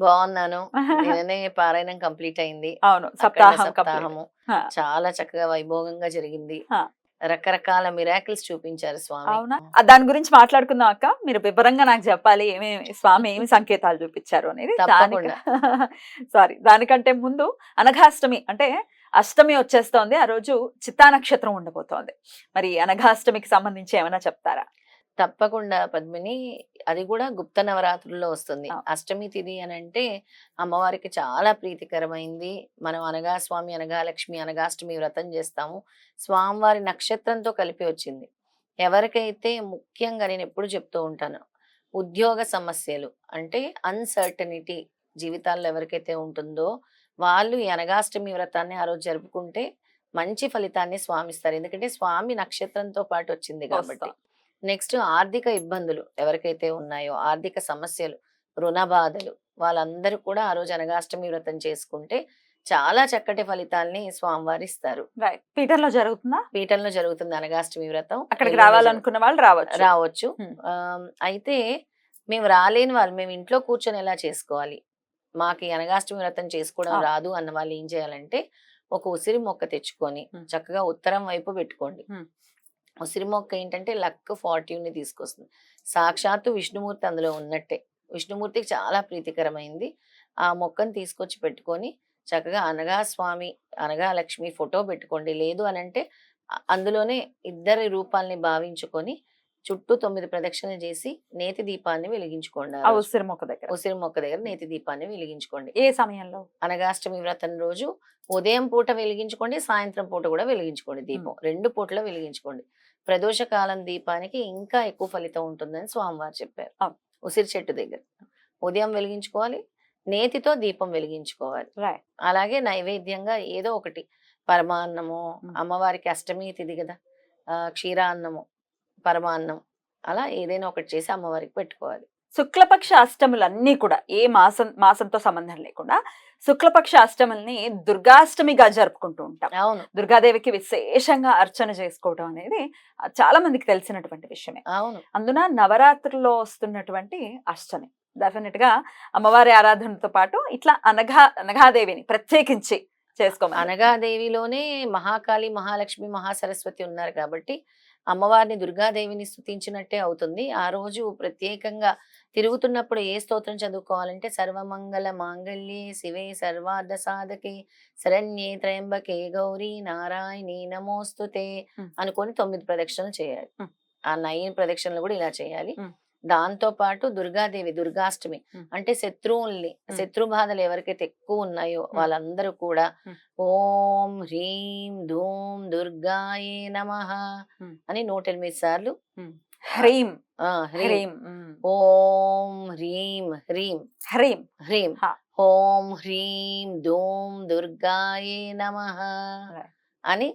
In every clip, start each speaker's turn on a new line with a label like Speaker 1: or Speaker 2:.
Speaker 1: బాగున్నాను. నిన్ననే పారాయణం కంప్లీట్ అయింది.
Speaker 2: అవును.
Speaker 1: సప్తాహము. చాలా చక్కగా వైభోగంగా జరిగింది. రకరకాల మిరాకిల్స్ చూపించారు స్వామి.
Speaker 2: అవునా? దాని గురించి మాట్లాడుకుందాం అక్క. మీరు వివరంగా నాకు చెప్పాలి. ఏమేమి స్వామి ఏమి సంకేతాలు చూపించారు అనేది. సారీ దానికంటే ముందు అనఘాష్టమి అంటే అష్టమి వచ్చేస్తోంది. ఆ రోజు చిత్తా నక్షత్రం ఉండబోతోంది. మరి అనఘాష్టమికి సంబంధించి ఏమైనా చెప్తారా?
Speaker 1: తప్పకుండా పద్మిని. అది కూడా గుప్త నవరాత్రుల్లో వస్తుంది. అష్టమి తిథి అని అంటే అమ్మవారికి చాలా ప్రీతికరమైంది. మనం అనగా స్వామి అనగా లక్ష్మి అనగాష్టమి వ్రతం చేస్తాము. స్వామివారి నక్షత్రంతో కలిపి వచ్చింది. ఎవరికైతే ముఖ్యంగా నేను ఎప్పుడు చెప్తూ ఉంటాను ఉద్యోగ సమస్యలు అంటే అన్సర్టనిటీ జీవితాల్లో ఎవరికైతే ఉంటుందో వాళ్ళు ఈ అనగాష్టమి వ్రతాన్ని ఆ రోజు జరుపుకుంటే మంచి ఫలితాన్ని స్వామిస్తారు ఎందుకంటే స్వామి నక్షత్రంతో పాటు వచ్చింది కాబట్టి. నెక్స్ట్ ఆర్థిక ఇబ్బందులు ఎవరికైతే ఉన్నాయో ఆర్థిక సమస్యలు రుణ బాధలు వాళ్ళందరూ కూడా ఆ రోజు అనగాష్టమి వ్రతం చేసుకుంటే చాలా చక్కటి ఫలితాల్ని స్వామివారు ఇస్తారు.
Speaker 2: పీఠంలో జరుగుతుందా?
Speaker 1: పీఠంలో జరుగుతుంది అనగాష్టమి వ్రతం.
Speaker 2: అక్కడికి రావాలనుకున్న వాళ్ళు రావచ్చు.
Speaker 1: రావచ్చు. అయితే మేము రాలేని వాళ్ళు మేము ఇంట్లో కూర్చొని ఎలా చేసుకోవాలి? మాకు అనగాష్టమి వ్రతం చేసుకోవడం. రాదు అన్న వాళ్ళు ఏం చేయాలంటే ఒక ఉసిరి మొక్క తెచ్చుకొని. చక్కగా ఉత్తరం వైపు పెట్టుకోండి. ఉసిరి మొక్క ఏంటంటే లక్ ఫార్ట్యూన్ని తీసుకొస్తుంది. సాక్షాత్తు విష్ణుమూర్తి అందులో ఉన్నట్టే. విష్ణుమూర్తికి చాలా ప్రీతికరమైంది. ఆ మొక్కను తీసుకొచ్చి పెట్టుకొని చక్కగా అనగా స్వామి అనగా లక్ష్మి ఫోటో పెట్టుకోండి. లేదు అని అంటే అందులోనే ఇద్దరి రూపాల్ని భావించుకొని చుట్టూ తొమ్మిది ప్రదక్షిణలు చేసి నేతి దీపాన్ని వెలిగించుకోండి.
Speaker 2: ఉసిరి మొక్క దగ్గర.
Speaker 1: ఉసిరి మొక్క దగ్గర నేతి దీపాన్ని వెలిగించుకోండి.
Speaker 2: ఏ సమయంలో?
Speaker 1: అనగాష్టమి వ్రతం రోజు ఉదయం పూట వెలిగించుకోండి సాయంత్రం పూట కూడా వెలిగించుకోండి దీపం. రెండు పూటలో వెలిగించుకోండి. ప్రదోష కాలం దీపానికి ఇంకా ఎక్కువ ఫలితం ఉంటుందని స్వామివారు చెప్పారు. ఉసిరి చెట్టు దగ్గర. ఉదయం వెలిగించుకోవాలి నేతితో దీపం వెలిగించుకోవాలి. అలాగే నైవేద్యంగా ఏదో ఒకటి పరమాన్నము
Speaker 2: మ్మ్.
Speaker 1: అమ్మవారికి అష్టమి తిది కదా క్షీరాన్నము పరమాన్నం అలా ఏదైనా ఒకటి చేసి అమ్మవారికి పెట్టుకోవాలి.
Speaker 2: శుక్లపక్ష అష్టములన్నీ కూడా ఏ మాసం మాసంతో సంబంధం లేకుండా శుక్లపక్ష అష్టముల్ని దుర్గాష్టమిగా జరుపుకుంటూ ఉంటాం.
Speaker 1: అవును.
Speaker 2: దుర్గాదేవికి విశేషంగా అర్చన చేసుకోవడం అనేది చాలా మందికి తెలిసినటువంటి విషయమే.
Speaker 1: అవును.
Speaker 2: అందున నవరాత్రుల్లో వస్తున్నటువంటి అష్టమి. డెఫినెట్గా అమ్మవారి ఆరాధనతో పాటు ఇట్లా అనఘా అనఘాదేవిని ప్రత్యేకించి చేసుకోమని
Speaker 1: అనగాదేవిలోనే మహాకాళి మహాలక్ష్మి మహాసరస్వతి ఉన్నారు కాబట్టి అమ్మవారిని దుర్గాదేవిని స్తుతించినట్టే అవుతుంది ఆ రోజు ప్రత్యేకంగా తిరుగుతున్నప్పుడు ఏ స్తోత్రం చదువుకోవాలంటే సర్వమంగళ మాంగళ్యే శివే సర్వార్థ సాధకే శరణ్యే త్రయంబకే గౌరీ నారాయణి నమోస్తుతే. అనుకొని తొమ్మిది ప్రదక్షిణలు చేయాలి. ఆ నైన్ ప్రదక్షిణలు కూడా ఇలా చేయాలి. దాంతో పాటు దుర్గాదేవి దుర్గాష్టమి. అంటే శత్రువుల్ని. శత్రు బాధలు ఎవరికైతే ఎక్కువ ఉన్నాయో వాళ్ళందరూ కూడా. ఓం హ్రీం ధూం దుర్గాయే నమః. అని నూట ఎనిమిది సార్లు
Speaker 2: హ్రీం
Speaker 1: హ్రీం. ఓం హ్రీం హ్రీం
Speaker 2: హ్రీం
Speaker 1: హ్రీం. ఓం హ్రీం ధూం దుర్గాయే నమః. అని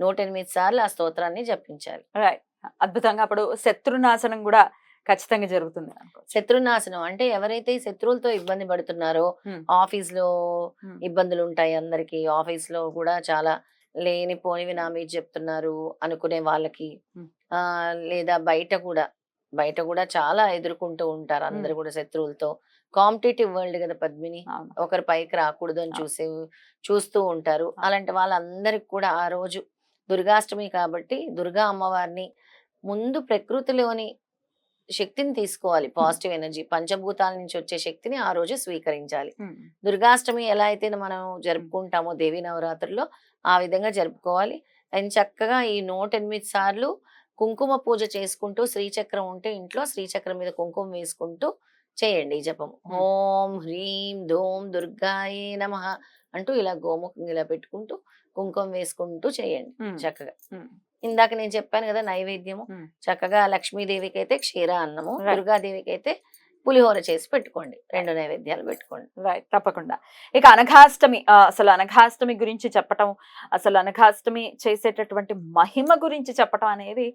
Speaker 1: నూట ఎనిమిది సార్లు ఆ స్తోత్రాన్ని జపించాలి
Speaker 2: రైట్ అద్భుతంగా అప్పుడు శత్రునాశనం కూడా ఖచ్చితంగా జరుగుతుంది
Speaker 1: శత్రునాశనం అంటే ఎవరైతే శత్రువులతో ఇబ్బంది పడుతున్నారో.
Speaker 2: ఆఫీస్లో.
Speaker 1: ఇబ్బందులు ఉంటాయి అందరికి. ఆఫీస్లో కూడా చాలా లేనిపోనివి నా మీద చెప్తున్నారు అనుకునే వాళ్ళకి. ఆ లేదా బయట కూడా బయట కూడా చాలా ఎదుర్కొంటూ ఉంటారు అందరు కూడా శత్రువులతో. కాంపిటేటివ్ వరల్డ్ కదా పద్మిని. ఒకరి పైకి రాకూడదు అని. చూసే చూస్తూ ఉంటారు. అలాంటి వాళ్ళందరికి కూడా ఆ రోజు దుర్గాష్టమి కాబట్టి దుర్గా అమ్మవారిని ముందు ప్రకృతిలోని శక్తిని తీసుకోవాలి పాజిటివ్ ఎనర్జీ పంచభూతాల నుంచి వచ్చే శక్తిని ఆ రోజు స్వీకరించాలి. దుర్గాష్టమి ఎలా అయితే మనం జరుపుకుంటామో దేవి నవరాత్రుల్లో ఆ విధంగా జరుపుకోవాలి అండ్ చక్కగా ఈ నూట ఎనిమిది సార్లు కుంకుమ పూజ చేసుకుంటూ శ్రీచక్రం ఉంటే ఇంట్లో శ్రీచక్రం మీద కుంకుమ వేసుకుంటూ చేయండి ఈ జపం. ఓం హ్రీం ధూం దుర్గాయే నమ అంటూ ఇలా గోముఖం ఇలా పెట్టుకుంటూ కుంకుమ వేసుకుంటూ చేయండి. చక్కగా. ఇందాక నేను చెప్పాను కదా నైవేద్యము. చక్కగా లక్ష్మీదేవికి అయితే క్షీర అన్నము. దుర్గాదేవికి అయితే పులిహోర చేసి పెట్టుకోండి. రెండు నైవేద్యాలు పెట్టుకోండి.
Speaker 2: రైట్. తప్పకుండా. ఇక అనఘాష్టమి అసలు అనఘాష్టమి గురించి చెప్పటం అసలు అనఘాష్టమి చేసేటటువంటి మహిమ గురించి చెప్పటం అనేది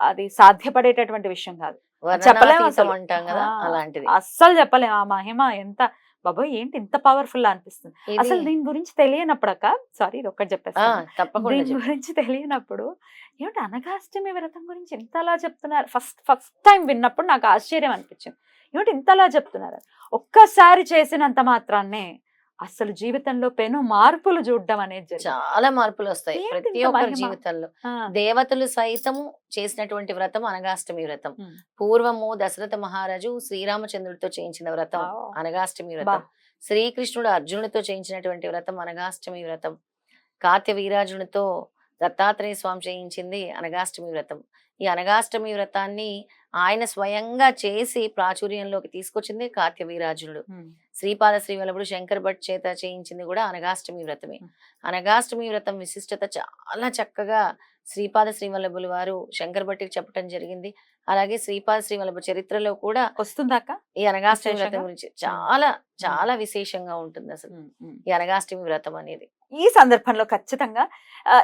Speaker 2: అది సాధ్యపడేటటువంటి విషయం కాదు. చెప్పలేం
Speaker 1: వర్ణనాతీతం
Speaker 2: అసలు.
Speaker 1: అంటాం కదా అలాంటిది.
Speaker 2: అస్సలు చెప్పలేం. ఆ మహిమ ఎంత బాబోయ్! ఏంటి ఇంత పవర్ఫుల్ అనిపిస్తుంది. అసలు దీని గురించి తెలియనప్పుడక్క సారీ ఇది ఒక్కటి చెప్పేస్తాను.
Speaker 1: తప్పకుండా
Speaker 2: దీని. గురించి తెలియనప్పుడు ఏమిటి అనగాష్టమి వ్రతం గురించి ఇంతలా చెప్తున్నారు? ఫస్ట్ ఫస్ట్ టైం విన్నప్పుడు నాకు ఆశ్చర్యం అనిపించింది. ఏమిటి ఇంతలా చెప్తున్నారు? ఒక్కసారి చేసినంత మాత్రాన్నే అసలు జీవితంలో పెను మార్పులు చూడడం అనేది.
Speaker 1: చాలా మార్పులు వస్తాయి ప్రతి ఒక్కరి? జీవితంలో దేవతలు సైతము చేసినటువంటి వ్రతం అనగాష్టమి వ్రతం. పూర్వము దశరథ మహారాజు శ్రీరామచంద్రుడితో చేయించిన వ్రతం. అనగాష్టమి. వ్రతం శ్రీకృష్ణుడు అర్జునుడితో చేయించినటువంటి వ్రతం అనగాష్టమి వ్రతం కాత్య వీరాజునితో దత్తాత్రేయ స్వామి చేయించింది అనగాష్టమి వ్రతం ఈ అనగాష్టమి వ్రతాన్ని ఆయన స్వయంగా చేసి ప్రాచుర్యంలోకి తీసుకొచ్చింది కాత్య వీరాజునుడు
Speaker 2: ఉమ్.
Speaker 1: శ్రీపాద శ్రీవల్లభుడు శంకర్ భట్ చేత చేయించింది కూడా అనగాష్టమి వ్రతమే. అనగాష్టమి వ్రతం విశిష్టత చాలా చక్కగా శ్రీపాద శ్రీవల్లభులు వారు శంకర్ భట్టికి చెప్పడం జరిగింది అలాగే శ్రీపాద శ్రీవల్లభ చరిత్రలో కూడా
Speaker 2: వస్తుందాక
Speaker 1: ఈ అనగాష్టమి వ్రతం? గురించి చాలా చాలా విశేషంగా ఉంటుంది అసలు. ఈ అనగాష్టమి వ్రతం అనేది
Speaker 2: ఈ సందర్భంలో ఖచ్చితంగా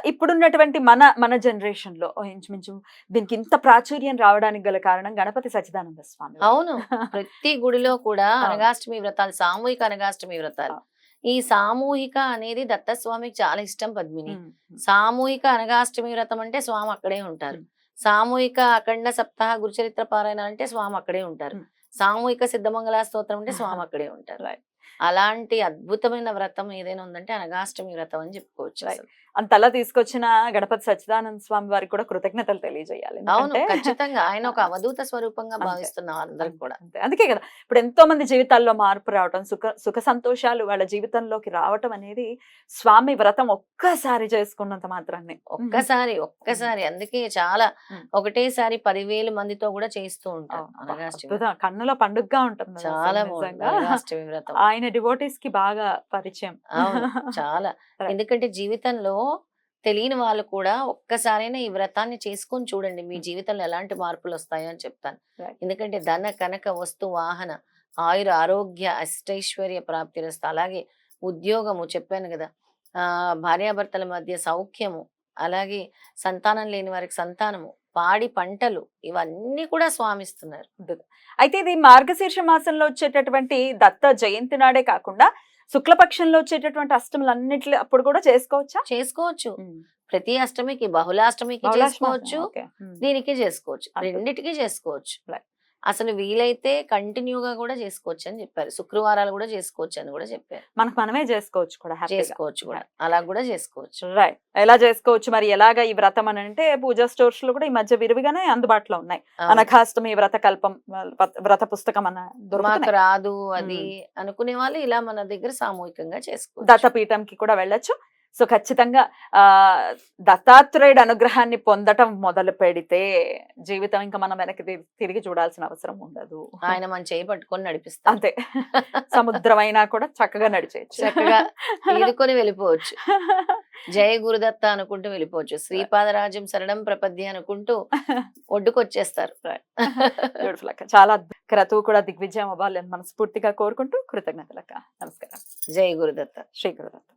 Speaker 2: ఇప్పుడున్నటువంటి మన మన జనరేషన్లో ఓ ఇంచుమించు దీనికి ఇంత ప్రాచుర్యం రావడానికి గల కారణం గణపతి సచ్చిదానంద స్వామి.
Speaker 1: అవును ప్రతి గుడిలో కూడా. అనగాష్టమి వ్రతాలు సామూహిక అనగాష్టమి వ్రతాలు. ఈ సామూహిక అనేది దత్తస్వామికి చాలా ఇష్టం పద్మిని. సామూహిక అనగాష్టమి వ్రతం అంటే స్వామి అక్కడే ఉంటారు. సామూహిక అఖండ సప్తాహ గురుచరిత్ర పారాయణ అంటే స్వామి అక్కడే ఉంటారు. సామూహిక సిద్ధమంగళ స్తోత్రం అంటే స్వామి అక్కడే ఉంటారు. అలాంటి అద్భుతమైన వ్రతం ఏదైనా ఉందంటే అనగాష్టమి వ్రతం అని చెప్పుకోవచ్చు.
Speaker 2: అంతలా తీసుకొచ్చిన గణపతి సచ్చిదానంద స్వామి వారికి కూడా కృతజ్ఞతలు తెలియజేయాలి.
Speaker 1: అవును ఖచ్చితంగా. ఆయన ఒక అవధూత స్వరూపంగా
Speaker 2: అంతే.
Speaker 1: భావిస్తున్నాం అందరికి కూడా.
Speaker 2: అంతే. అందుకే కదా ఇప్పుడు ఎంతో మంది జీవితాల్లో మార్పు రావటం సుఖ సుఖ సంతోషాలు వాళ్ళ జీవితంలోకి రావటం అనేది స్వామి వ్రతం ఒక్కసారి చేసుకున్నంత మాత్రాన్ని.
Speaker 1: ఒక్కసారి ఒక్కసారి. అందుకే చాలా. ఒకటేసారి పదివేలు మందితో కూడా చేస్తూ
Speaker 2: అద్భుతం. కన్నుల పండుగగా ఉంటుంది
Speaker 1: చాలా వ్రతం.
Speaker 2: ఆయన డివోటీస్కి బాగా పరిచయం.
Speaker 1: చాలా. ఎందుకంటే జీవితంలో తెలియని వాళ్ళు కూడా ఒక్కసారైనా ఈ వ్రతాన్ని చేసుకొని చూడండి. మీ. జీవితంలో ఎలాంటి మార్పులు వస్తాయో అని చెప్తాను. ఎందుకంటే ధన కనక వస్తు వాహన ఆయుర ఆరోగ్య అష్టైశ్వర్య ప్రాప్తి రస్త అలాగే ఉద్యోగము చెప్పాను కదా. ఆ భార్యాభర్తల మధ్య సౌఖ్యము అలాగే సంతానం లేని వారికి సంతానము పాడి పంటలు ఇవన్నీ కూడా స్వామిస్తున్నారు.
Speaker 2: అయితే ఇది మార్గశీర్ష మాసంలో వచ్చేటటువంటి దత్త జయంతి నాడే కాకుండా శుక్లపక్షంలో వచ్చేటటువంటి అష్టములన్నిటి అప్పుడు కూడా చేసుకోవచ్చా?
Speaker 1: చేసుకోవచ్చు. ప్రతి అష్టమికి బహుళాష్టమికి
Speaker 2: బహుళాష్టమి
Speaker 1: చేసుకోవచ్చు. దీనికి చేసుకోవచ్చు. రెండిటికి చేసుకోవచ్చు. అసలు వీలైతే కంటిన్యూగా కూడా చేసుకోవచ్చు అని చెప్పారు. శుక్రవారాలు కూడా చేసుకోవచ్చు అని కూడా చెప్పారు.
Speaker 2: మనకు మనమే చేసుకోవచ్చు కూడా
Speaker 1: చేసుకోవచ్చు కూడా. అలా కూడా చేసుకోవచ్చు.
Speaker 2: రైట్ ఎలా చేసుకోవచ్చు మరి? ఎలాగ ఈ వ్రతం అని అంటే పూజా స్టోర్స్లో కూడా ఈ మధ్య విరివిగానే అందుబాటులో ఉన్నాయి. అనఘాష్టమి వ్రత కల్పం వ్రత- పుస్తకం అన్న
Speaker 1: మాకు
Speaker 2: దొరుకుతున్నాయి
Speaker 1: రాదు అది అనుకునే వాళ్ళు ఇలా మన దగ్గర సామూహికంగా చేసుకోవచ్చు.
Speaker 2: దత్తపీఠంకి కూడా వెళ్ళొచ్చు. సో ఖచ్చితంగా ఆ దత్తాత్రేయుడు అనుగ్రహాన్ని పొందటం మొదలు పెడితే జీవితం ఇంకా మనం వెనక్కి తిరిగి చూడాల్సిన అవసరం ఉండదు.
Speaker 1: ఆయన మన చేయి పట్టుకొని నడిపిస్తారు
Speaker 2: అంతే. సముద్రమైనా కూడా చక్కగా నడిచేయచ్చు.
Speaker 1: చక్కగా ఈదుకొని వెళ్ళిపోవచ్చు. జయ గురుదత్త అనుకుంటూ వెళ్ళిపోవచ్చు. శ్రీపాదరాజ్యం శరణం ప్రపద్య అనుకుంటూ ఒడ్డుకొచ్చేస్తారు.
Speaker 2: అక్క. చాలా. క్రతువు కూడా దిగ్విజయం అవ్వాలని మనస్ఫూర్తిగా కోరుకుంటూ కృతజ్ఞతలక్క నమస్కారం.
Speaker 1: జయ గురుదత్త.
Speaker 2: శ్రీ గురుదత్త.